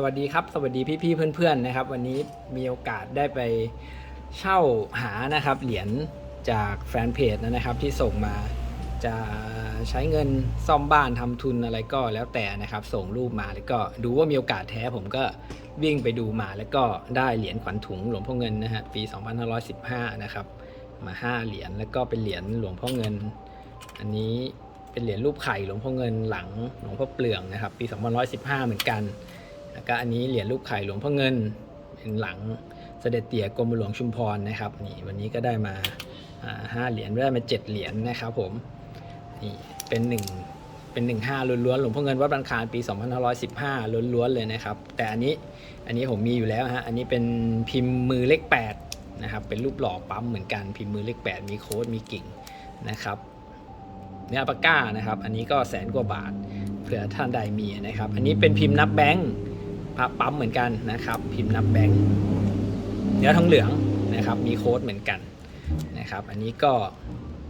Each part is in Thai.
สวัสดีครับ สวัสดีพี่ๆเพื่อนๆนะครับ วันนี้มีโอกาสได้ไปเช่าหานะครับเหรียญจากแฟนเพจนะครับที่ส่งมาจะใช้เงินซ่อมบ้านทำทุนอะไรก็แล้วแต่นะครับ ส่งรูปมาแล้วก็ดูว่ามีโอกาสแท้ผมก็วิ่งไปดูมาแล้วก็ได้เหรียญขวัญถุงหลวงพ่อเงินนะฮะปี 2515 นะครับ มา 5 เหรียญแล้วก็เป็นเหรียญหลวงพ่อเงิน อันนี้เป็นเหรียญรูปไข่หลวงพ่อเงินหลังหลวงพ่อเปลืองนะครับ ปี 2515 เหมือนกัน แล้วก็อันนี้เหรียญรูปไข่หลวงพ่อเงินเป็นหลังเสด็จเตี่ยกรมหลวงชุมพรนะครับนี่วันนี้ก็ได้มาห้าเหรียญได้มาเจ็ดเหรียญนะครับผมนี่เป็นหนึ่งเป็นหนึ่งห้าล้วนๆหลวงพ่อเงินวัดบังคารปี2515ล้วนๆเลยนะครับ แต่อันนี้อันนี้ผมมีอยู่แล้วฮะอันนี้เป็นพิมพ์มือเลข8นะครับเป็นรูปหล่อปั๊มเหมือนกันพิมพ์มือเลข8มีโค้ดมีกิ่งนะครับเนื้อปากก้านะครับ อันนี้ก็แสนกว่าบาทเผื่อท่านใดมีนะครับ อันนี้เป็นพิมพ์นับแบงค์ พระปั๊มเหมือนกันนะครับ พิมพ์นับแบงค์เนื้อทองเหลืองนะครับ มีโค้ดเหมือนกันนะครับ อันนี้ก็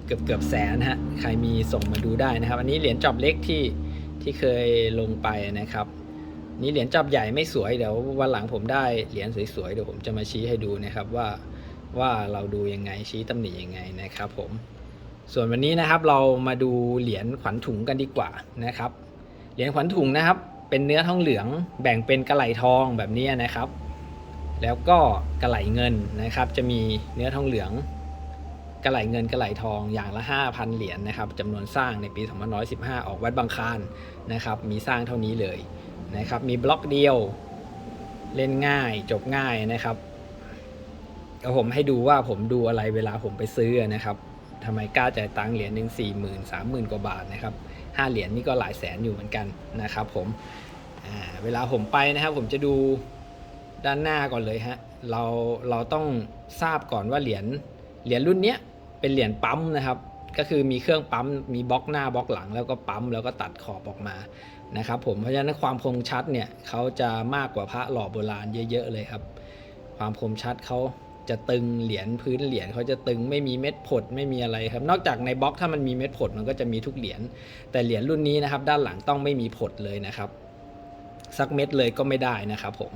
เกือบเกือบแสนฮะใครมีส่งมาดูได้นะครับ อันนี้เหรียญจอบเล็กที่ที่เคยลงไปนะครับ นี่เหรียญจอบใหญ่ไม่สวยเดี๋ยววันหลังผมได้เหรียญสวยๆเดี๋ยวผมจะมาชี้ให้ดูนะครับว่าว่าเราดูยังไงชี้ตำหนิยังไงนะครับผมส่วนวันนี้นะครับเรามาดูเหรียญขวัญถุงกันดีกว่านะครับ เหรียญขวัญถุงนะครับ เป็นเนื้อทองเหลือง แบ่งเป็นกระไหลทองแบบนี้นะครับ แล้วก็กระไหลเงินนะครับ จะมีเนื้อทองเหลืองกระไหลเงินกระไหลทองอย่างละ 5,000 เหรียญนะครับจำนวนสร้างในปี2515 ออกวัดบางคารนะครับ มีสร้างเท่านี้เลยนะครับ มีบล็อกเดียวเล่นง่ายจบง่ายนะครับเอาผมให้ดูว่าผมดูอะไรเวลาผมไปซื้อนะครับทำไมกล้าจ่ายตังค์เหรียญหนึ่งสี่หมื่นสามหมื่นกว่าบาทนะครับ ห้าเหรียญนี่ก็หลายแสนอยู่เหมือนกันนะครับผมเวลาผมไปนะครับผมจะดูด้านหน้าก่อนเลยฮะเราเราต้องทราบก่อนว่าเหรียญเหรียญรุ่นเนี้ยเป็นเหรียญปั๊มนะครับก็คือมีเครื่องปั๊มมีบล็อกหน้าบล็อกหลังแล้วก็ปั๊มแล้วก็ตัดขอบออกมานะครับผมเพราะฉะนั้นความคมชัดเนี่ยเขาจะมากกว่าพระหล่อโบราณเยอะ ๆ เลยครับ ความคมชัดเขา จะตึงเหรียญพื้นเหรียญเขาจะตึงไม่มีเม็ดผดไม่มีอะไรครับ นอกจากในบล็อกถ้ามันมีเม็ดผดมันก็จะมีทุกเหรียญแต่เหรียญรุ่นนี้นะครับ ด้านหลังต้องไม่มีผดเลยนะครับ สักเม็ดเลยก็ไม่ได้นะครับ ผม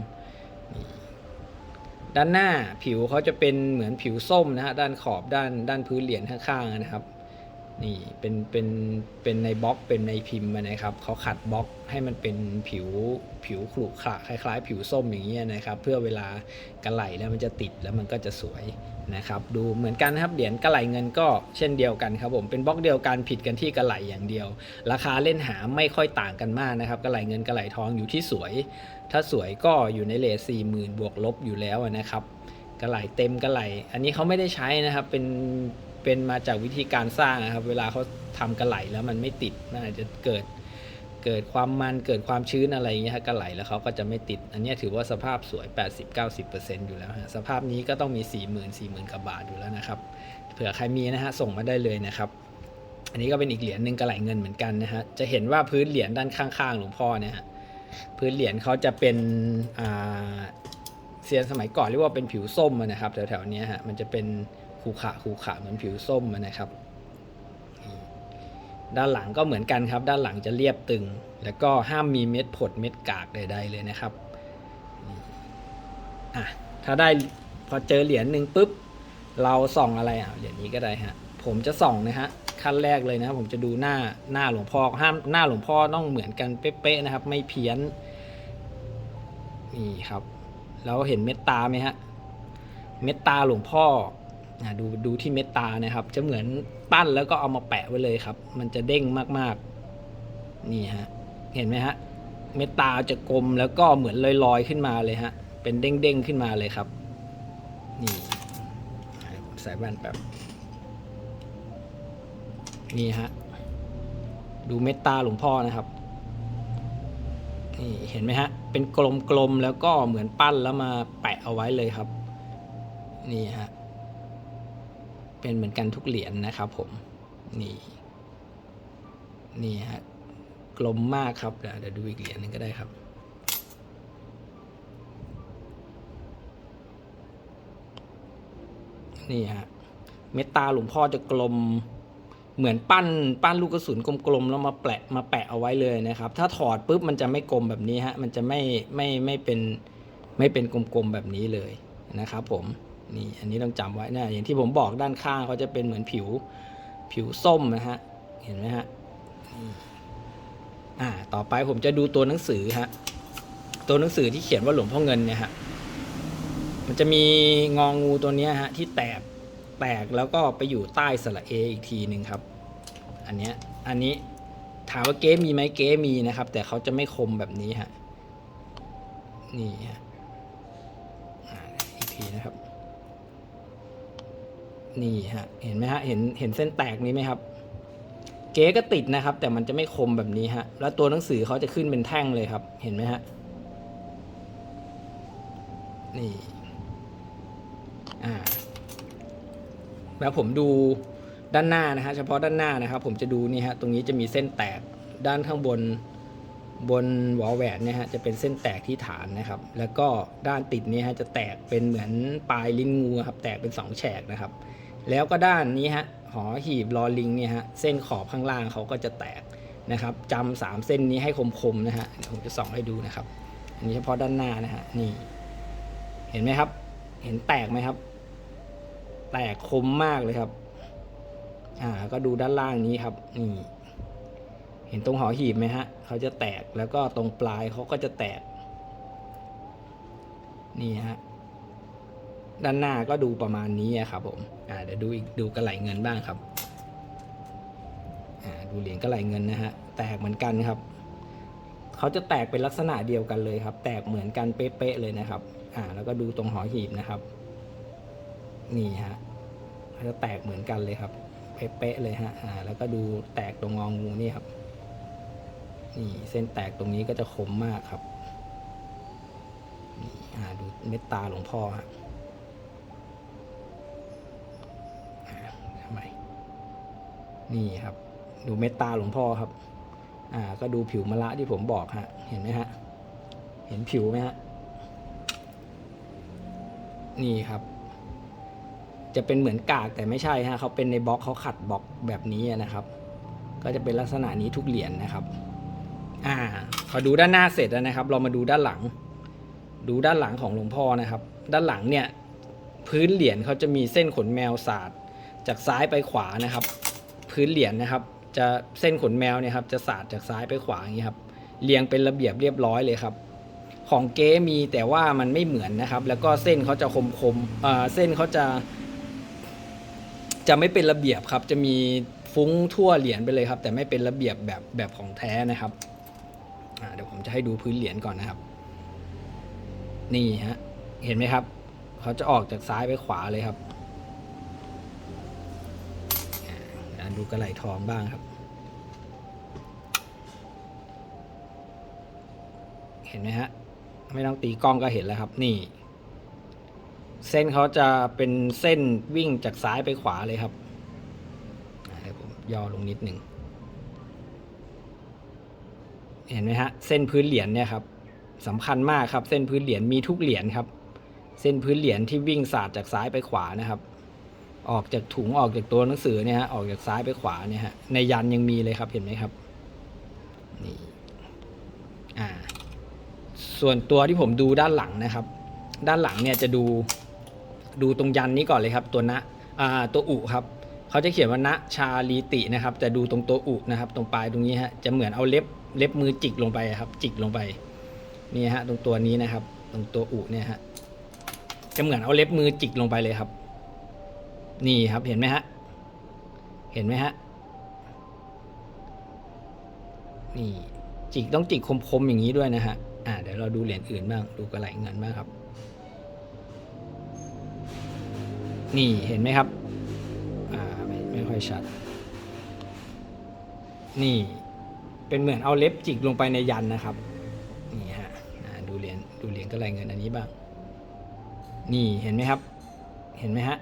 ด้านหน้าผิวเขาจะเป็นเหมือนผิวส้มนะฮะด้านขอบด้านด้านพื้นเหรียญข้างๆนะครับ นี่เป็นเป็นเป็นในบล็อกเป็นในพิมพ์นะครับเขาขัดบล็อกให้มันเป็นผิวผิวขรุขระคล้าย ๆ ผิวส้มอย่างเงี้ยนะครับ เพื่อเวลากระไหลแล้วมันจะติดแล้วมันก็จะสวยนะครับ ดูเหมือนกันนะครับเหรียญกระไหลเงินก็เช่นเดียวกันครับผมเป็นบล็อกเดียวกันผิดกันที่กระไหลอย่างเดียว ราคาเล่นหาไม่ค่อยต่างกันมากนะครับกระไหลเงินกระไหลทองอยู่ที่สวย ถ้าสวยก็อยู่ในเลทสี่หมื่นบวกลบอยู่แล้วนะครับกระไหลเต็มกระไหล อันนี้เขาไม่ได้ใช้นะครับเป็น เป็นมาจากวิธีการสร้างนะครับ เวลาเขาทำกระไหลแล้วมันไม่ติดนอาจะเกิดเกิดความมันเกิดความชื้นอะไรอย่างเงี้ยกระไหลแล้วเขาก็จะไม่ติด อันนี้ถือว่าสภาพสวย 80-90%อยู่แล้วฮะสภาพนี้ก็ต้องมี 40,000 40,000กว่าบาทอยู่แล้วนะครับ เผื่อใครมีนะฮะส่งมาได้เลยนะครับ อันนี้ก็เป็นอีกเหรียญหนึ่งกระไหลเงินเหมือนกันนะฮะจะเห็นว่าพื้นเหรียญด้านข้างๆหลวงพ่อเนี่ยฮะพื้นเหรียญเขาจะเป็นอ่าเซียนสมัยก่อนเรียกว่าเป็นผิวส้มนะครับแถวๆนี้ฮะมันจะเป็น ขูขะขูขะเหมือนผิวส้มนะครับ ด้านหลังก็เหมือนกันครับ ด้านหลังจะเรียบตึง แล้วก็ห้ามมีเม็ดผดเม็ดกากใดๆเลยนะครับอะถ้าได้พอเจอเหรียญหนึ่งปุ๊บ เราส่องอะไรอะเหรียญนี้ก็ได้ฮะผมจะส่องนะฮะขั้นแรกเลยนะ ผมจะดูหน้าหน้าหลวงพ่อห้ามหน้าหลวงพ่อต้องเหมือนกันเป๊ะๆนะครับ ไม่เพี้ยนนี่ครับ แล้วเห็นเม็ดตาไหมฮะเม็ดตาหลวงพ่อ ดูดูที่เม็ดตานะครับ จะเหมือนปั้นแล้วก็เอามาแปะไว้เลยครับ มันจะเด้งมากๆ นี่ฮะ เห็นไหมฮะ เม็ดตาจะกลมแล้วก็เหมือนลอยๆขึ้นมาเลยฮะ เป็นเด้งๆขึ้นมาเลยครับ นี่ผมใส่แว่นแป๊บนี่ฮะ ดูเม็ดตาหลวงพ่อนะครับ นี่เห็นไหมฮะ เป็นกลมๆแล้วก็เหมือนปั้นแล้วมาแปะเอาไว้เลยครับ นี่ฮะ เป็นเหมือนกันทุกเหรียญนะครับผมนี่นี่ฮะกลมมากครับเดี๋ยวดูอีกเหรียญหนึงก็ได้ครับ นี่ฮะเม็ดตาหลวงพ่อจะกลมเหมือนปั้นปั้นลูกกระสุนกลมๆแล้วมาแปะมาแปะเอาไว้เลยนะครับ ถ้าถอดปุ๊บมันจะไม่กลมแบบนี้ฮะมันจะไม่ไม่ไม่เป็นไม่เป็นกลมๆแบบนี้เลยนะครับผม นี่อันนี้ต้องจำไว้นะอย่างที่ผมบอกด้านข้างเขาจะเป็นเหมือนผิวผิวส้มนะฮะเห็นไหมฮะอ่าต่อไปผมจะดูตัวหนังสือฮะตัวหนังสือที่เขียนว่าหลวงพ่อเงินเนี่ยฮะมันจะมีงองงูตัวนี้ฮะที่แตกแตกแล้วก็ไปอยู่ใต้สระเออีกทีหนึ่งครับ อันเนี้ยอันนี้ถามว่าเก๊มีไหมเก๊มีนะครับ แต่เขาจะไม่คมแบบนี้ฮะนี่ฮะอีกทีนะครับ นี่ฮะเห็นไหมฮะเห็นเห็นเส้นแตกนี้ไหมครับ เก๊ก็ติดนะครับ แต่มันจะไม่คมแบบนี้ฮะ แล้วตัวหนังสือเขาจะขึ้นเป็นแท่งเลยครับ เห็นไหมฮะนี่อ่าแล้วผมดูด้านหน้านะฮะเฉพาะด้านหน้านะครับ ผมจะดูนี่ฮะตรงนี้จะมีเส้นแตกด้านข้างบนบนหวอแหวนเนี่ยฮะจะเป็นเส้นแตกที่ฐานนะครับ แล้วก็ด้านติดนี่ยฮะจะแตกเป็นเหมือนปลายลิ้นงูครับ แตกเป็นสองแฉกนะครับ แล้วก็ด้านนี้ฮะหอหีบลอลิงเนี่ยฮะเส้นขอบข้างล่างเขาก็จะแตกนะครับจำสามเส้นนี้ให้คมๆนะฮะผมจะส่องให้ดูนะครับ อันนี้เฉพาะด้านหน้านะฮะนี่ เห็นไหมครับ เห็นแตกไหมครับ แตกคมมากเลยครับ อ่า ก็ดูด้านล่างนี้ครับ นี่ เห็นตรงหอหีบไหมฮะเขาจะแตกแล้วก็ตรงปลายเขาก็จะแตก นี่ฮะ ด้านหน้าก็ดูประมาณนี้ครับผมอ่าเดี๋ยวดูอีกดูกระไหลเงินบ้างครับอ่าดูเหรียญกระไหลเงินนะฮะแตกเหมือนกันครับเขาจะแตกเป็นลักษณะเดียวกันเลยครับ แตกเหมือนกันเป๊ะๆเลยนะครับอ่าแล้วก็ดูตรงหอหีบนะครับ นี่ฮะเขาจะแตกเหมือนกันเลยครับเป๊ะๆเลยฮะอ่าแล้วก็ดูแตกตรงงองูนี่ครับนี่เส้นแตกตรงนี้ก็จะคมมากครับนี่อ่าดูเม็ดตาหลวงพ่อฮะ นี่ครับ ดูเม็ดตาหลวงพ่อครับ อ่า ก็ดูผิวมะละที่ผมบอกฮะ เห็นไหมฮะ เห็นผิวไหมฮะ นี่ครับ จะเป็นเหมือนกากแต่ไม่ใช่ฮะเขาเป็นในบล็อกเขาขัดบล็อกแบบนี้นะครับ ก็จะเป็นลักษณะนี้ทุกเหรียญนะครับ อ่า พอดูด้านหน้าเสร็จแล้วนะครับ เรามาดูด้านหลัง ดูด้านหลังของหลวงพ่อนะครับ ด้านหลังเนี่ย พื้นเหรียญเขาจะมีเส้นขนแมวสาดจากซ้ายไปขวานะครับ พื้นเหรียญนะครับ จะเส้นขนแมวเนี่ยครับจะสาดจากซ้ายไปขวาอย่างนี้ครับเรียงเป็นระเบียบเรียบร้อยเลยครับ ของเก๊มีแต่ว่ามันไม่เหมือนนะครับ แล้วก็เส้นเขาจะคมคมๆเอ่อเส้นเขาจะ จะไม่เป็นระเบียบครับ จะมีฟุ้งทั่วเหรียญไปเลยครับ แต่ไม่เป็นระเบียบแบบแบบของแท้นะครับเดี๋ยวผมจะให้ดูพื้นเหรียญก่อนนะครับ นี่ฮะเห็นไหมครับเขาจะออกจากซ้ายไปขวาเลยครับ ดูกระไหลทองบ้างครับ เห็นไหมฮะ ไม่ต้องตีกล้องก็เห็นแล้วครับ นี่ เส้นเขาจะเป็นเส้นวิ่งจากซ้ายไปขวาเลยครับเดี๋ยวผมย่อลงนิดหนึ่งเห็นไหมฮะ เส้นพื้นเหรียญเนี่ยครับสำคัญมากครับ เส้นพื้นเหรียญมีทุกเหรียญครับ เส้นพื้นเหรียญที่วิ่งสาดจากซ้ายไปขวานะครับ ออกจากถุงออกจากตัวหนังสือเนี่ยฮะออกจากซ้ายไปขวาเนี่ยฮะในยันยังมีเลยครับเห็นไหมครับนี่อ่าส่วนตัวที่ผมดูด้านหลังนะครับ ด้านหลังเนี่ยจะดูดูตรงยันนี้ก่อนเลยครับ ตัวนะอ่าตัวอุครับเขาจะเขียนว่านะชาลีตินะครับจะดูตรงตัวอุนะครับ ตรงปลายตรงนี้ฮะจะเหมือนเอาเล็บเล็บมือจิกลงไปครับ จิกลงไปนี่ฮะตรงตัวนี้นะครับ ตรงตัวอุเนี่ยฮะจะเหมือนเอาเล็บมือจิกลงไปเลยครับ นี่ครับเห็นไหมฮะ เห็นไหมฮะ นี่จิกต้องจิกคมๆอย่างนี้ด้วยนะฮะ อ่าเดี๋ยวเราดูเหรียญอื่นบ้างดูกระไหลเงินบ้างครับ นี่เห็นไหมครับ อ่าไม่ไม่ค่อยชัด นี่เป็นเหมือนเอาเล็บจิกลงไปในยันนะครับ นี่ฮะอ่าดูเหรียญดูเหรียญกระไหลเงินอันนี้บ้าง นี่เห็นไหมครับ เห็นไหมฮะ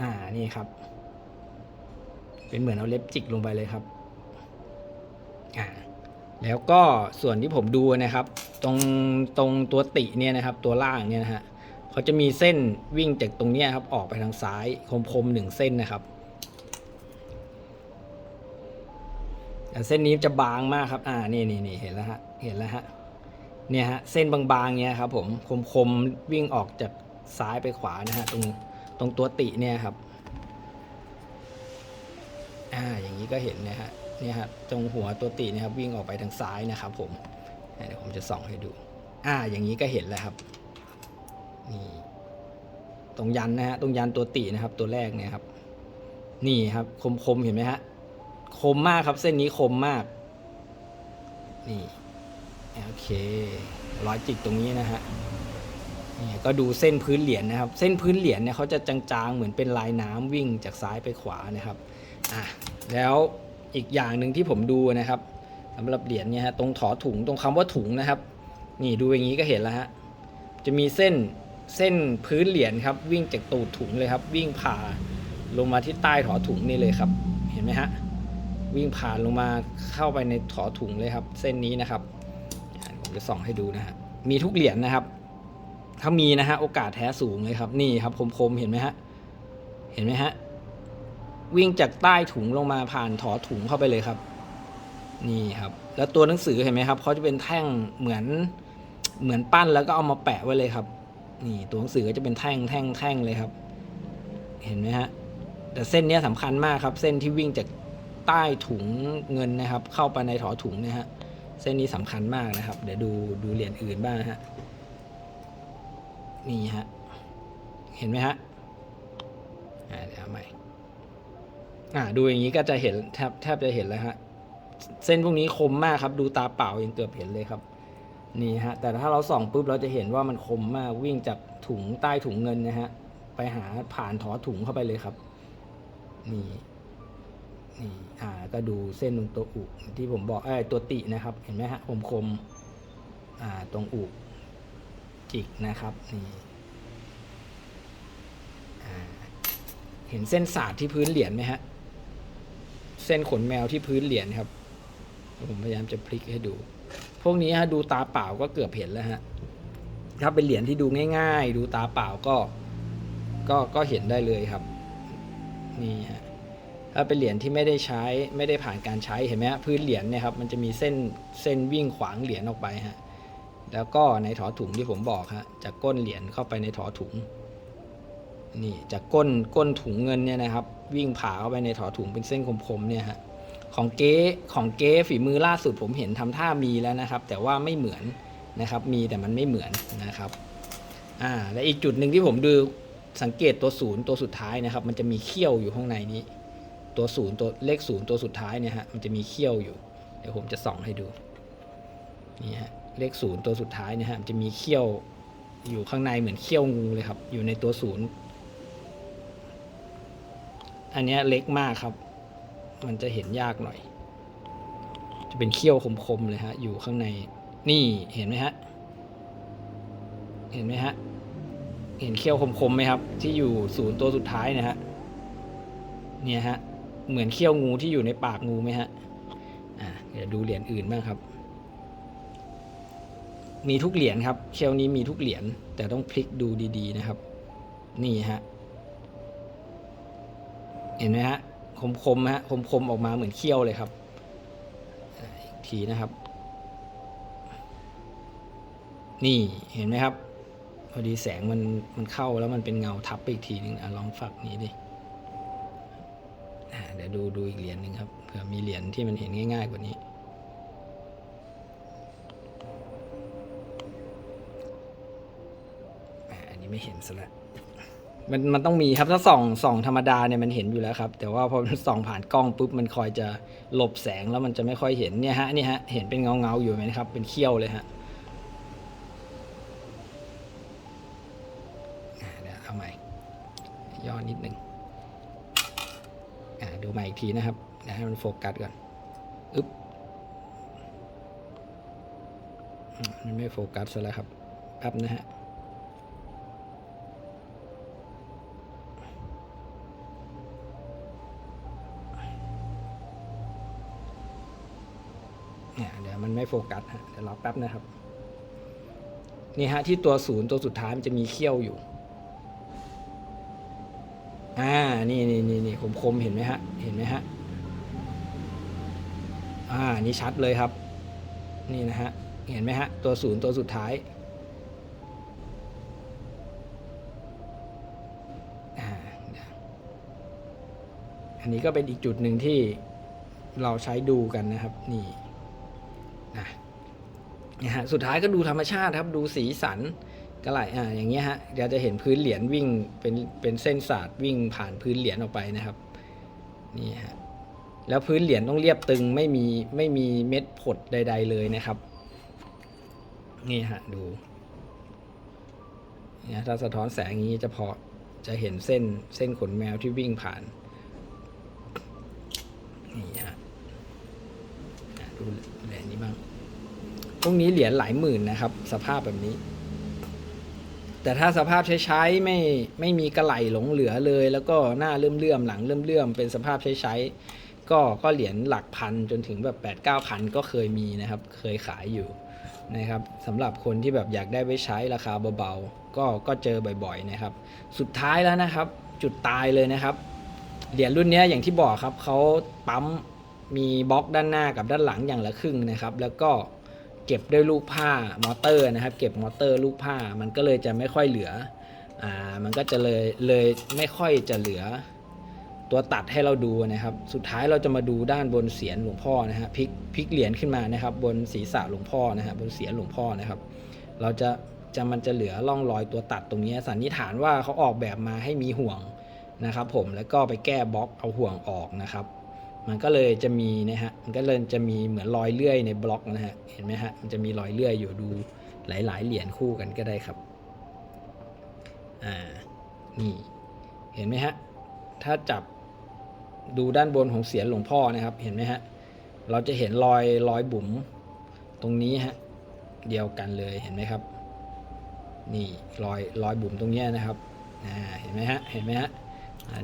อ่านี่ครับ เป็นเหมือนเอาเล็บจิกลงไปเลยครับอ่าแล้วก็ส่วนที่ผมดูนะครับ ตรงตรงตัวติเนี่ยนะครับ ตัวล่างเนี่ยนะฮะเขาจะมีเส้นวิ่งจากตรงเนี้ยครับ ออกไปทางซ้ายคมๆหนึ่งเส้นนะครับแต่เส้นนี้จะบางมากครับ อ่านี่นี่นี่เห็นแล้วฮะเห็นแล้วฮะเนี่ยฮะเส้นบางๆเนี้ยครับ ผมคมๆวิ่งออกจากซ้ายไปขวานะฮะตรง ตรงตัวติเนี่ยครับ อ่า อย่างนี้ก็เห็นนะฮะ เนี่ยครับตรงหัวตัวติเนะครับวิ่งออกไปทางซ้ายนะครับ ผม เดี๋ยวผมจะส่องให้ดู อ่า อย่างนี้ก็เห็นแล้วครับ นี่ ตรงยันนะฮะ ตรงยันตัวตินะครับ ตัวแรกเนี่ยครับ นี่ครับ คมๆเห็นไหมฮะ คมมากครับ เส้นนี้คมมาก นี่ โอเครอยจิกตรงนี้นะฮะ นี่ก็ดูเส้นพื้นเหรียญนะครับ เส้นพื้นเหรียญเนี่ยเขาจะจางๆ เหมือนเป็นลายน้ำวิ่งจากซ้ายไปขวานะครับอะแล้วอีกอย่างหนึ่งที่ผมดูนะครับสำหรับเหรียญเนี่ยฮะตรงถอถุงตรงคำว่าถุงนะครับ นี่ดูอย่างนี้ก็เห็นแล้วฮะจะมีเส้นเส้นพื้นเหรียญครับ วิ่งจากตูดถุงเลยครับ วิ่งผ่าลงมาที่ใต้ถอถุงนี่เลยครับ เห็นไหมฮะวิ่งผ่านลงมาเข้าไปในถอถุงเลยครับ เส้นนี้นะครับผมจะส่องให้ดูนะฮะมีทุกเหรียญนะครับ ถ้ามีนะฮะโอกาสแท้สูงเลยครับ นี่ครับคมๆเห็นไหมฮะ เห็นไหมฮะ วิ่งจากใต้ถุงลงมาผ่านถอถุงเข้าไปเลยครับ นี่ครับ แล้วตัวหนังสือเห็นไหมครับเขาจะเป็นแท่งเหมือนเหมือนปั้นแล้วก็เอามาแปะไว้เลยครับ นี่ตัวหนังสือก็จะเป็นแท่งแท่งแท่งเลยครับ เห็นไหมฮะ แต่เส้นนี้ยสำคัญมากครับ เส้นที่วิ่งจากใต้ถุงเงินนะครับ เข้าไปในถอถุงเนี่ยฮะ เส้นนี้สำคัญมากนะครับ เดี๋ยวดูดูเหรียญอื่นบ้างนะฮะ นี่ฮะ เห็นไหมฮะอ่าเดี๋ยวเอาใหม่อ่าดูอย่างนี้ก็จะเห็นแทบแทบจะเห็นแล้วฮะ เส้นพวกนี้คมมากครับ ดูตาเปล่ายังเกือบเห็นเลยครับ นี่ฮะ แต่ถ้าเราส่องปุ๊บเราจะเห็นว่ามันคมมากวิ่งจากถุงใต้ถุงเงินนะฮะ ไปหาผ่านถอถุงเข้าไปเลยครับ นี่นี่อ่าก็ดูเส้นตรงตัวอุที่ผมบอกเอ้ตัวตินะครับ เห็นไหมฮะคมคมอ่าตรงอุ จิกนะครับนี่เห็นเส้นสาดที่พื้นเหรียญไหมฮะ เส้นขนแมวที่พื้นเหรียญครับ ผมพยายามจะพลิกให้ดู พวกนี้ฮะดูตาเปล่าก็เกือบเห็นแล้วฮะ ถ้าเป็นเหรียญที่ดูง่าย ๆ ดูตาเปล่าก็ ก็ก็เห็นได้เลยครับ นี่ฮะ ถ้าเป็นเหรียญที่ไม่ได้ใช้ไม่ได้ผ่านการใช้เห็นไหมฮะพื้นเหรียญเนี่ยครับมันจะมีเส้นเส้นวิ่งขวางเหรียญออกไปฮะ แล้วก็ในถอถุงที่ผมบอกฮะจากก้นเหรียญเข้าไปในถอถุงนี่จากก้นก้นถุงเงินเนี่ยนะครับ วิ่งผ่าเข้าไปในถอถุงเป็นเส้นคมๆเนี่ยฮะของเก๊ของเก๊ฝีมือล่าสุดผมเห็นทำท่ามีแล้วนะครับ แต่ว่าไม่เหมือนนะครับ มีแต่มันไม่เหมือนนะครับอ่าและอีกจุดหนึ่งที่ผมดูสังเกตตัวศูนย์ตัวสุดท้ายนะครับ มันจะมีเขี้ยวอยู่ข้างในนี้ ตัวศูนย์ตัวเลขศูนย์ตัวสุดท้ายเนี่ยฮะมันจะมีเขี้ยวอยู่ เดี๋ยวผมจะส่องให้ดูนี่ฮะ เลขศูนย์ตัวสุดท้ายนี่ยฮะมันจะมีเขี้ยวอยู่ข้างในเหมือนเขี้ยวงูเลยครับ อยู่ในตัวศูนย์อันนี้เล็กมากครับ มันจะเห็นยากหน่อย จะเป็นเขี้ยวคมๆเลยฮะ อยู่ข้างใน นี่เห็นไหมฮะ เห็นไหมฮะ เห็นเขี้ยวคมๆไหมครับ ที่อยู่ศูนย์ตัวสุดท้ายนะฮะ เนี่ยฮะ เหมือนเขี้ยวงูที่อยู่ในปากงูไหมฮะ อ่าเดี๋ยวดูเหรียญอื่นบ้างครับ มีทุกเหรียญครับเขี้วนี้มีทุกเหรียญแต่ต้องพลิกดูดี ๆ นะครับ นี่ฮะ เห็นไหมฮะคมๆฮะคมๆออกมาเหมือนเขี้ยวเลยครับอีกทีนะครับ นี่เห็นไหมครับ พอดีแสงมันมันเข้าแล้วมันเป็นเงาทับไปอีกทีหนึ่งอะลองฝักนี้ดิเดี๋ยวดูดูอีกเหรียญหนึ่งครับเผื่อมีเหรียญที่มันเห็นง่าย ๆ กว่านี้ นี้ไม่เห็นซะแล้วมันมันต้องมีครับถ้าส่องส่องธรรมดาเนี่ยมันเห็นอยู่แล้วครับ แต่ว่าพอส่องผ่านกล้องปุ๊บมันคอยจะหลบแสงแล้วมันจะไม่ค่อยเห็นเนี่ยฮะเนี่ยฮะเห็นเป็นเงาเงาอยู่ไหมครับเป็นเขี้ยวเลยฮะเดี๋ยวเอาใหม่ย่อนิดหนึ่งอ่าดูใหม่อีกทีนะครับเดี๋ยวให้มันโฟกัสก่อนอึ๊บมมันไม่โฟกัสซะแล้วครับแป๊บนะฮะ โฟกัสฮะเดี๋ยวรอแป๊บนะครับนี่ฮะที่ตัวศูนย์ตัวสุดท้ายมันจะมีเขี้ยวอยู่ อ่า นี่นี่นี่นี่คมคมเห็นไหมฮะ เห็นไหมฮะ อ่า นี่ชัดเลยครับ นี่นะฮะ เห็นไหมฮะ ตัวศูนย์ตัวสุดท้าย อันนี้ก็เป็นอีกจุดหนึ่งที่เราใช้ดูกันนะครับ นี่ นะนะฮะสุดท้ายก็ดูธรรมชาติครับดูสีสันก็ไหลอ่าอย่างเงี้ยฮะเดี๋ยวจะเห็นพื้นเหรียญวิ่งเป็นเป็นเส้นสาดวิ่งผ่านพื้นเหรียญออกไปนะครับนี่ฮะแล้วพื้นเหรียญต้องเรียบตึงไม่มีไม่มีเม็ดผดใด ๆ เลยนะครับนี่ฮะดูเนี่ยถ้าสะท้อนแสงอย่างนี้จะพอจะเห็นเส้นเส้นขนแมวที่วิ่งผ่านนี่ฮะ ดูเหรียญนี้บ้างพวกนี้เหรียญหลายหมื่นนะครับ สภาพแบบนี้ แต่ถ้าสภาพใช้ๆไม่ไม่มีกระไหลหลงเหลือเลย แล้วก็หน้าเลื่อมเลื่อมๆหลังเลื่อมเลื่อมๆเป็นสภาพใช้ๆก็ก็เหรียญหลักพันจนถึงแบบ8ปดเก้าพันก็เคยมีนะครับ เคยขายอยู่นะครับสำหรับคนที่แบบอยากได้ไว้ใช้ราคาเบาๆ ก็ก็เจอบ่อยๆนะครับ สุดท้ายแล้วนะครับ จุดตายเลยนะครับเหรียญรุ่นนี้อย่างที่บอกครับเขาปั๊ม มีบล็อกด้านหน้ากับด้านหลังอย่างละครึ่งนะครับ แล้วก็เก็บด้วยลูกผ้ามอเตอร์นะครับ เก็บมอเตอร์ลูกผ้ามันก็เลยจะไม่ค่อยเหลืออ่ามันก็จะเลยเลยไม่ค่อยจะเหลือตัวตัดให้เราดูนะครับ สุดท้ายเราจะมาดูด้านบนเสียนหลวงพ่อนะฮะพลิกพลิกเหรียญขึ้นมานะครับ บนศีรษะหลวงพ่อนะฮะบนเสียนหลวงพ่อนะครับ เราจะจะมันจะเหลือร่องรอยตัวตัดตรงนี้สันนิษฐานว่าเขาออกแบบมาให้มีห่วงนะครับ ผมแล้วก็ไปแก้บล็อกเอาห่วงออกนะครับ มันก็เลยจะมีนะฮะ มันก็เลยจะมีเหมือนรอยเลื่อยในบล็อกนะฮะ เห็นไหมฮะ มันจะมีรอยเลื่อยอยู่ดูหลาย ๆ เหรียญคู่กันก็ได้ครับ อ่า นี่ เห็นไหมฮะ ถ้าจับดูด้านบนของเสียนหลวงพ่อนะครับ เห็นไหมฮะ เราจะเห็นรอยรอยบุ๋มตรงนี้ฮะ เดียวกันเลย เห็นไหมครับ นี่รอยรอยบุ๋มตรงนี้นะครับ อ่า เห็นไหมฮะ เห็นไหมฮะ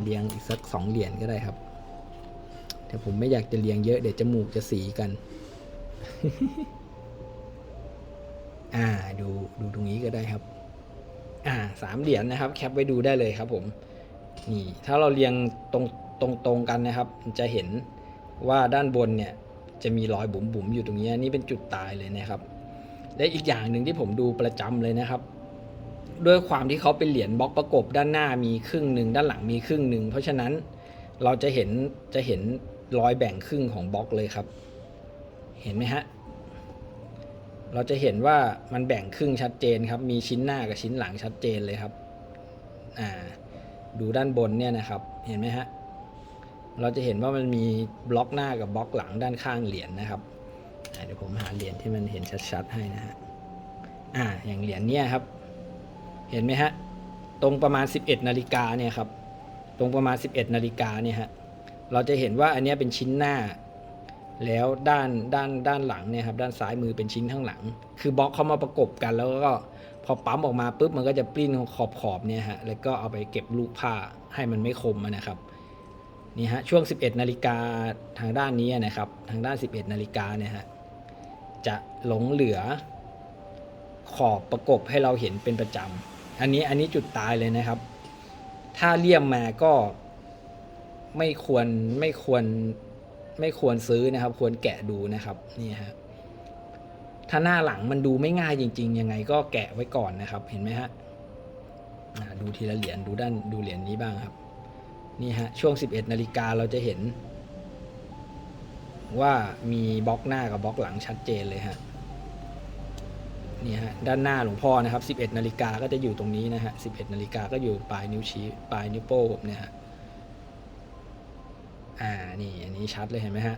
เรียงอีกสักสองเหรียญก็ได้ครับ แต่ผมไม่อยากจะเรียงเยอะเดี๋ยวจมูกจะสีกัน อ่าดูดูตรงนี้ก็ได้ครับ อ่าสามเหรียญนะครับ แคปไว้ดูได้เลยครับ ผม นี่ ถ้าเราเรียงตรงตรงตรงกันนะครับ จะเห็นว่าด้านบนเนี่ย จะมีรอยบุ๋มบุ๋มๆอยู่ตรงนี้นี่เป็นจุดตายเลยนะครับ และอีกอย่างหนึ่งที่ผมดูประจำเลยนะครับด้วยความที่เขาเป็นเหรียญบล็อกประกบด้านหน้ามีครึ่งหนึ่งด้านหลังมีครึ่งหนึ่งเพราะฉะนั้นเราจะเห็นจะเห็น รอยแบ่งครึ่งของบล็อกเลยครับ เห็นไหมฮะ เราจะเห็นว่ามันแบ่งครึ่งชัดเจนครับ มีชิ้นหน้ากับชิ้นหลังชัดเจนเลยครับอ่าดูด้านบนเนี่ยนะครับ เห็นไหมฮะ เราจะเห็นว่ามันมีบล็อกหน้ากับบล็อกหลังด้านข้างเหรียญนะครับเดี๋ยวผมหาเหรียญที่มันเห็นชัดๆให้นะฮะ อ่า อย่างเหรียญเนี่ยครับ เห็นไหมฮะ ตรงประมาณ 11นาฬิกาเนี่ยครับ ตรงประมาณ 11นาฬิกาเนี่ยฮะ เราจะเห็นว่าอันนี้เป็นชิ้นหน้า แล้วด้านด้านด้านหลังเนี่ยครับด้านซ้ายมือเป็นชิ้นข้างหลัง คือบล็อกเขามาประกบกันแล้วก็พอปั๊มออกมาปุ๊บมันก็จะปลิ้นขอบขอบเนี่ยฮะแล้วก็เอาไปเก็บลูกผ้าให้มันไม่คมนะครับนี่ฮะช่วง 11 นาฬิกาทางด้านนี้นะครับ ทางด้าน 11 นาฬิกาเนี่ยฮะจะหลงเหลือขอบประกบให้เราเห็นเป็นประจำอันนี้อันนี้จุดตายเลยนะครับ ถ้าเลี่ยมมาก็ ไม่ควรไม่ควรไม่ควรซื้อนะครับ ควรแกะดูนะครับนี่ฮะถ้าหน้าหลังมันดูไม่ง่ายจริง ๆ ยังไงก็แกะไว้ก่อนนะครับ เห็นไหมฮะดูทีละเหรียญดูด้านดูเหรียญนี้บ้างครับนี่ฮะช่วง 11นาฬิกาเราจะเห็น ว่ามีบล็อกหน้ากับบล็อกหลังชัดเจนเลยฮะนี่ฮะด้านหน้าหลวงพ่อนะครับ 11นาฬิกาก็จะอยู่ตรงนี้นะฮะ11นาฬิกาก็อยู่ปลายนิ้วชี้ปลายนิ้วโป้งผมเนี่ยฮะ อ่า นี่อันนี้ชัดเลยเห็นไหมฮะ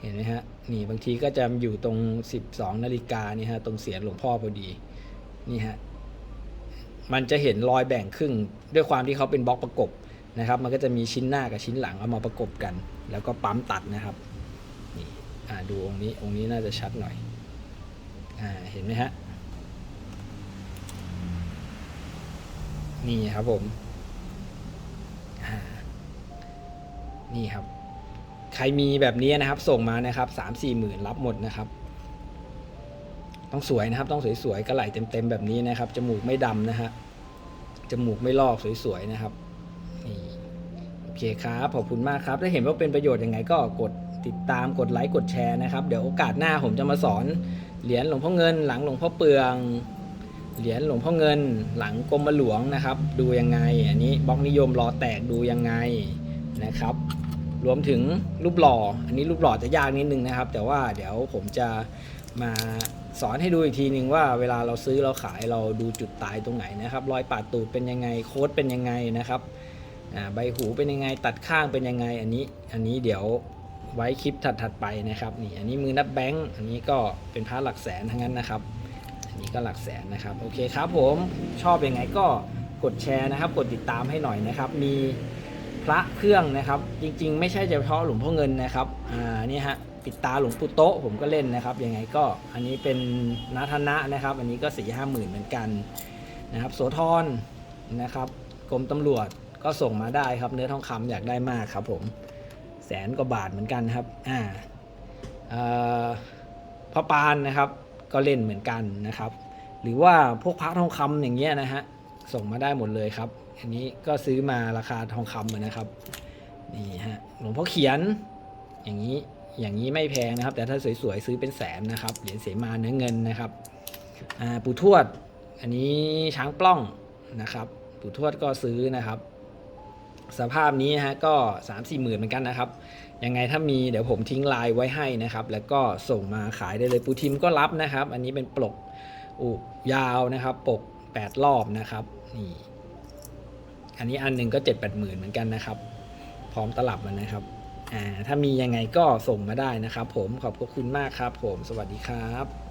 เห็นไหมฮะ นี่บางทีก็จะอยู่ตรง 12 นาฬิกานี่ฮะ ตรงเสียนหลวงพ่อพอดี นี่ฮะ มันจะเห็นรอยแบ่งครึ่ง ด้วยความที่เขาเป็นบล็อกประกบนะครับ มันก็จะมีชิ้นหน้ากับชิ้นหลังเอามาประกบกัน แล้วก็ปั๊มตัดนะครับ นี่ อ่า ดูองค์นี้ องค์นี้น่าจะชัดหน่อย อ่า เห็นไหมฮะ นี่ครับผม อ่า นี่ครับ ใครมีแบบนี้นะครับ ส่งมานะครับสามสี่หมื่นรับหมดนะครับ ต้องสวยนะครับ ต้องสวยๆกระไหลเต็มๆแบบนี้นะครับ จมูกไม่ดำนะฮะ จมูกไม่ลอกสวยๆนะครับนี่โอเคครับ ขอบคุณมากครับ ถ้าเห็นว่าเป็นประโยชน์ยังไงก็กดติดตามกดไลค์กดแชร์นะครับ เดี๋ยวโอกาสหน้าผมจะมาสอนเหรียญหลวงพ่อเงิน หลังหลวงพ่อเปลืองเหรียญหลวงพ่อเงิน หลังกรมหลวงนะครับ ดูยังไง อันนี้บล็อกนิยมรอแตกดูยังไงนะครับ รวมถึงรูปหล่อ อันนี้รูปหล่อจะยากนิดนึงนะครับ แต่ว่าเดี๋ยวผมจะมาสอนให้ดูอีกทีนึงว่าเวลาเราซื้อเราขายเราดูจุดตายตรงไหนนะครับรอยปาดตูดเป็นยังไงโค้ดเป็นยังไงนะครับอ่าใบหูเป็นยังไงตัดข้างเป็นยังไงอันนี้อันนี้เดี๋ยวไว้คลิปถัดๆไปนะครับนี่อันนี้มือนับแบงค์อันนี้ก็เป็นพระหลักแสนทั้งนั้นนะครับ อันนี้ก็หลักแสนนะครับโอเคครับผมชอบยังไงก็กดแชร์นะครับ กดติดตามให้หน่อยนะครับ มี พระเครื่องนะครับ จริงๆ ไม่ใช่เฉพาะหลวงพ่อเงินนะครับอ่านี่ฮะปิดตาหลวงปู่โต๊ะผมก็เล่นนะครับยังไงก็อันนี้เป็นนาธนะนะครับ อันนี้ก็สี่ห้าหมื่นเหมือนกันนะครับโสธรนะครับกรมตำรวจก็ส่งมาได้ครับ เนื้อทองคำอยากได้มากครับผมแสนกว่าบาทเหมือนกันครับอ่าอ่อพระปานนะครับ ก็เล่นเหมือนกันนะครับ หรือว่าพวกพระทองคำอย่างเงี้ยนะฮะ ส่งมาได้หมดเลยครับ อันนี้ก็ซื้อมาราคาทองคำเหมือนนะครับนี่ฮะหลวงพ่อเขียนอย่างนี้อย่างนี้ไม่แพงนะครับ แต่ถ้าสวยๆซื้อเป็นแสนนะครับเหรียญเสมาเนื้อเงินนะครับอ่าปู่ทวด อันนี้ช้างปล้องนะครับ ปู่ทวดก็ซื้อนะครับ สภาพนี้ฮะก็3 4หมื่นเหมือนกันนะครับยังไงถ้ามีเดี๋ยวผมทิ้งลน์ไว้ให้นะครับ แล้วก็ส่งมาขายได้เลยปูทิมก็รับนะครับ อันนี้เป็นปลกอุยาวนะครับ ปก 8 รอบนะครับ นี่อันนี้อันหนึ่งก็เจ็ดแปดหมื่นเหมือนกันนะครับ พร้อมตลับมันนะครับอ่าถ้ามียังไงก็ส่งมาได้นะครับ ผมขอบคุณมากครับ ผมสวัสดีครับ